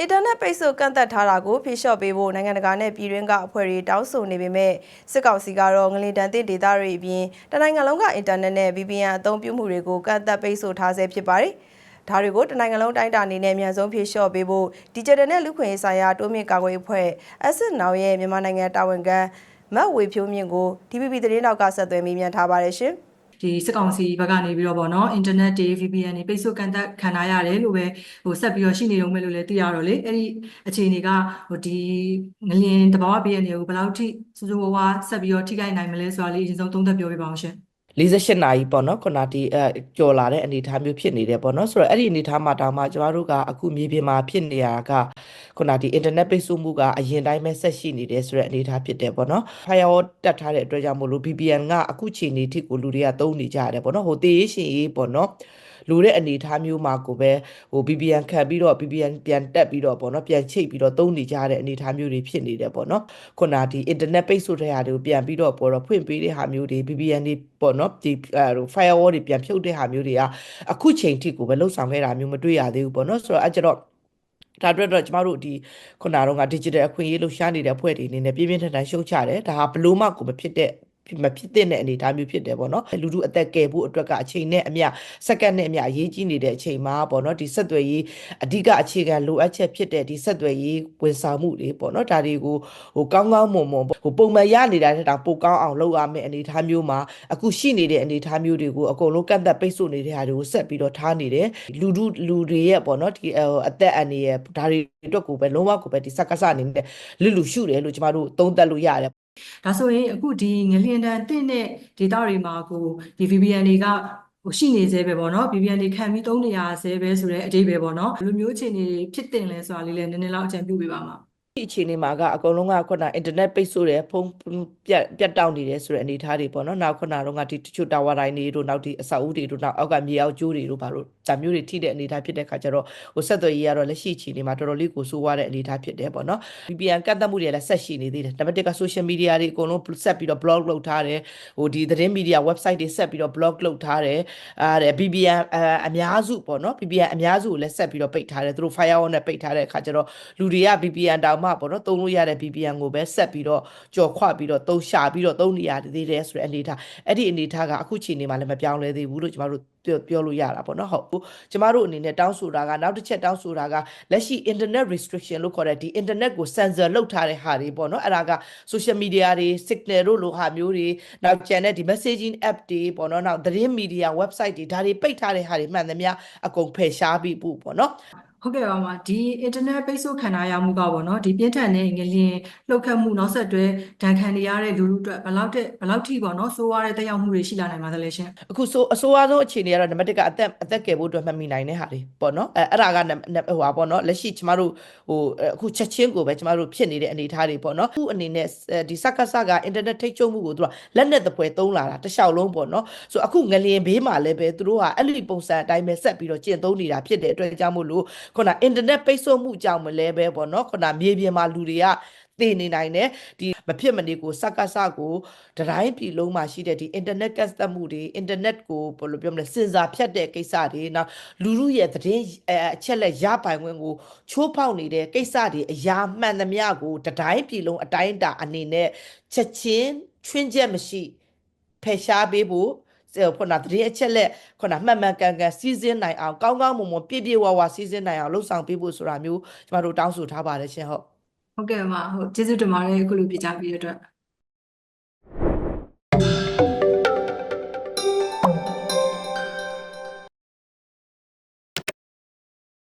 အင်တာနက်ပိတ်ဆို့ကန့်သက်ထားတာကိုဖိလျှော့ပေးဖို့နိုင်ငံတကာနဲ့ပြည်တွင်းကအဖွဲ့တွေတောင်းဆိုနေပေမဲ့စစ်ကောင်စီကတော့ငလင်တန်တဲ့ဒေသတွေအပြင်တနိုင်ငံလုံးကအင်တာနက်နဲ့ VPN အသုံးပြုမှုတွေကိုကန့်သက်ပိတ်ဆို့ထားဆဲဖြစ်ပါတယ်။ဒါတွေကိုတနိုင်ငံလုံးတိုင်းတာအနေနဲ့အများဆုံးဖြေလျှော့ပေးဖို့ Digital နဲ့လူခွင့်ရေးဆိုင်ရာတိုးမြင့်ကာကွယ်ရေးအဖွဲ့ Asset Now ရဲ့မြန်မာနိုင်ငံတာဝန်ခံမတ်ဝေဖြိုးမြင့်ကို DPP သတင်းတောက်ကဆက်သွယ်မေးမြန်းထားပါတယ်ရှင်။ ဒီစစ်ကောင်စီဘက်ကနေပြီးတော့ဗောနော်အင်တာနက်တွေ VPN တွေပိတ်ဆို့ကန်သက်ခံထားရတယ်လို့ပဲဟိုဆက်ပြီးတော့ရှိနေတော့မယ်လို့လည်းသိရတော့လေအဲ့ဒီအခြေအနေကဟိုဒီငလျင်တဘာဝဘေးရနေကိုဘယ်လောက်ထိစူးစူးဝါးဝါဆက်ပြီးတော့ထိခိုက်နိုင်မလဲဆိုတာလေးအရင်ဆုံးသုံးသပ်ပြောပြပါအောင်ရှင် 48နာရီပေါ့နော်ခုနဒီအဲကြော်လာတဲ့အနေအထားမျိုးဖြစ်နေတယ်ပေါ့နော်ဆိုတော့အဲ့ဒီအနေအထားမှာတောင်မှကျမတို့ကအခုမြေပြင်မှာဖြစ်နေရတာကခုနဒီအင်တာနက်ပိတ်ဆို့မှုကအရင်တိုင်းပဲဆက်ရှိနေတယ်ဆိုတဲ့အနေအထားဖြစ်တယ်ပေါ့နော် firewall တက်ထားတဲ့အတွက်ကြောင့်မို့လို့ VPN ကအခုချိန်နေထိကိုလူတွေကသုံးနေကြရတယ်ပေါ့နော်ဟိုတေးရေးရှင်ရေးပေါ့နော် လူတဲ့အနေအထားမျိုးမှာကိုပဲဟို VPN ခံပြီးတော့ VPN ပြန်တက်ပြီးတော့ပေါ့နော်ပြန်ချိတ်ပြီးတော့သုံးနေကြတဲ့အနေအထားမျိုးတွေဖြစ်နေတယ်ပေါ့နော်ခုနဒီ internet ပိတ်ဆို့တဲ့ဟာတွေကိုပြန်ပြီးတော့ပေါ်တော့ဖွင့်ပေးတဲ့ဟာမျိုးတွေ VPN တွေပေါ့နော်ဒီအဲဟို firewall တွေပြန်ဖြုတ်တဲ့ဟာမျိုးတွေကအခုချိန်ထိကိုပဲလှုပ်ဆောင်ခဲ့တာမျိုးမတွေ့ရသေးဘူးပေါ့နော်ဆိုတော့အဲကြတော့ဒါအတွက်တော့ကျမတို့ဒီခုနကတော့ digital အခွင့်အရေးလှူရှားနေတဲ့အဖွဲ့တွေအနေနဲ့ပြင်းပြင်းထန်ထန်ရှုတ်ချတယ်ဒါဟာဘလို့မှကိုမဖြစ်တဲ့ မဖြစ်တဲ့အနေအထားမျိုးဖြစ်တယ်ပေါ့နော်လူလူအသက်ကယ်ဖို့အတွက်ကအချိန်နဲ့အမျှစက္ကန့်နဲ့အမျှအရေးကြီးနေတဲ့အချိန်မှာပေါ့နော်ဒီဆက်သွယ်ရေးအဓိကအခြေခံလိုအပ်ချက်ဖြစ်တဲ့ဒီဆက်သွယ်ရေးဝန်ဆောင်မှုတွေပေါ့နော်ဒါတွေကိုဟိုကောင်းကောင်းမွန်မွန်ဟိုပုံမှန်ရနေတာတဲ့တောင်ပိုကောင်းအောင်လုပ်ရမယ့်အနေအထားမျိုးမှာအခုရှိနေတဲ့အနေအထားမျိုးတွေကိုအကုန်လုံးကန့်သက်ပိတ်ဆို့နေတဲ့ဟာတွေကိုဆက်ပြီးတော့ထားနေတယ်လူလူလူတွေရဲ့ပေါ့နော်ဒီဟိုအသက်အန္တရာယ်ဒါတွေအတွက်ကိုပဲလုံးဝကိုပဲဒီစက္ကစအနေနဲ့လူလူရှုတယ်လို့ကျမတို့သုံးသပ်လို့ရတယ် ဒါဆိုရင်အခုဒီငလျင်တန်တင့်တဲ့ဒေတာတွေမှာကိုဒီ VPN တွေကဟိုရှိနေသေးပဲပေါ့နော် VPN တွေခံပြီးသုံးနေရဆဲပဲဆိုတဲ့အတိတ်ပဲပေါ့နော်ဘယ်လိုမျိုးအခြေအနေတွေဖြစ်တင်လဲဆိုတာလေးလည်းနည်းနည်းလောက်အကြံပြုပေးပါမှာ ဒီအခြေအနေမှာကအကုန်လုံးကခုနအင်တာနက်ပိတ်ဆို့တယ်ဖုန်းပြတ်ပြတ်တောက်နေတယ်ဆိုတဲ့အနေအထားတွေပေါ့နော်နောက်ခုနတော့ကဒီတချို့တာဝါတိုင်းတွေတို့နောက်ဒီအဆောက်အဦတွေတို့နောက်အောက်ကမြေအောက်ကျိုးတွေတို့ဘာလို့ဇာမျိုးတွေထိတဲ့အနေအထားဖြစ်တဲ့ခါကျတော့ဟိုဆက်သွယ်ရေးကတော့လက်ရှိအခြေအနေမှာတော်တော်လေးကိုဆိုးွားတဲ့အနေအထားဖြစ်တယ်ပေါ့နော် VPN ကန့်သတ်မှုတွေလည်းဆက်ရှိနေသေးတယ်နံပါတ်1က social media တွေအကုန်လုံးဆက်ပြီးတော့ blog လုပ်ထားတယ်ဟိုဒီသတင်း media website တွေဆက်ပြီးတော့ blog လုပ်ထားတယ်အဲ VPN အများစုပေါ့နော် VPN အများစုကိုလည်းဆက်ပြီးတော့ပိတ်ထားတယ်သူတို့ firewall နဲ့ပိတ်ထားတဲ့အခါကျတော့လူတွေက VPN တောင်မှပေါ့နော်သုံးလို့ရတဲ့ VPN ကိုပဲဆက်ပြီးတော့ကြော်ခွပြီးတော့သုံးရှာပြီးတော့သုံးနေရသေးတယ်ဆိုတဲ့အနေအထားအဲ့ဒီအနေအထားကအခုချိန်နေမှာလည်းမပြောင်းလဲသေးဘူးလို့ကျမတို့ပြောပြောလို့ရတာပေါ့နော်ဟုတ်ကျမတို့အနေနဲ့တောင်းဆိုတာကနောက်တစ်ချက်တောင်းဆိုတာကလက်ရှိ internet restriction လို့ခေါ်တဲ့ဒီ internet ကို censor လုပ်ထားတဲ့ဟာတွေပေါ့နော်အဲ့ဒါက social media တွေ signal တို့လိုဟာမျိုးတွေနောက်ကျန်တဲ့ဒီ messaging app တွေပေါ့နော်နောက်သတင်း media website တွေဒါတွေပိတ်ထားတဲ့ဟာတွေမှန်သမျှအကုန်ဖယ်ရှားပြီးပို့ပေါ့နော် ဟုတ်ကဲ့ပါမဒီ internet ပိတ်ဆို့ခံရမှုကပေါ့နော်ဒီပြင်းထန်တဲ့ငလျင်လှုပ်ခတ်မှုနောက်ဆက်တွဲဒဏ်ခံနေရတဲ့လူလူတွေဘယ်လောက်တဲ့ဘယ်လောက်ထိပေါ့နော်ဆိုးရတဲ့တက်ရောက်မှုတွေရှိလာနိုင်ပါသလဲရှင်အခုဆိုအဆိုးအဆုံးအခြေအနေကတော့နံပါတ်1ကအသက်အသက်ကယ်ဖို့အတွက်မှတ်မိနိုင်တဲ့ဟာတွေပေါ့နော်အဲအဲ့ဒါကနံနံဟိုဟာပေါ့နော်လက်ရှိကျမတို့ဟိုအခုချက်ချင်းကိုပဲကျမတို့ဖြစ်နေတဲ့အနေအထားတွေပေါ့နော်အခုအနေနဲ့ဒီစက္ကစကအင်တာနက်ထိတ်ချုံမှုကိုသူကလက်နဲ့တပွဲသုံးလာတာတစ်လျှောက်လုံးပေါ့နော်ဆိုအခုငလျင်ဘေးမှာလည်းပဲသူတို့ကအဲ့လိုပုံစံအတိုင်းပဲဆက်ပြီးတော့ကျင့်သုံးနေတာဖြစ်တဲ့အတွက်ကြောင့်မို့လို့ခုနအင်တာနက်ပိတ်ဆို့မှုကြောင့်မလဲပဲပေါ့နော်ခုနမြေပြင်မှာလူတွေကတည်နေနိုင်တယ်ဒီမဖြစ်မနေကိုစက္ကစကိုတတိုင်းပြည်လုံးမှာရှိတဲ့ဒီ internet ကတ်သက်မှုတွေ internet ကိုဘယ်လိုပြောမလဲစင်စာဖြတ်တဲ့ကိစ္စတွေနောက်လူလူရဲ့သတင်းအအချက်လက်ရပိုင်ခွင့်ကိုချိုးဖောက်နေတဲ့ကိစ္စတွေအရာမှန်သမျှကိုတတိုင်းပြည်လုံးအတိုင်းအတာအနေနဲ့ချက်ချင်းချွင်းချက်မရှိဖယ်ရှားပေးဖို့စေ ခုနသတင်းအချက်လက်ခုနမှန်မှန်ကန်ကန်စီးစင်းနိုင်အောင်ကောင်းကောင်းမွန်မွန်ပြည့်ပြည့်ဝဝစီးစင်းနိုင်အောင်လှုပ်ဆောင်ပေးဖို့ဆိုတာမျိုးကျမတို့တောင်းဆိုထားပါတယ်ရှင်ဟုတ်ဟုတ်ကဲ့ပါဟုတ်ကျေးဇူးတင်ပါတယ်အခုလိုပြကြပြီးတဲ့အတွက်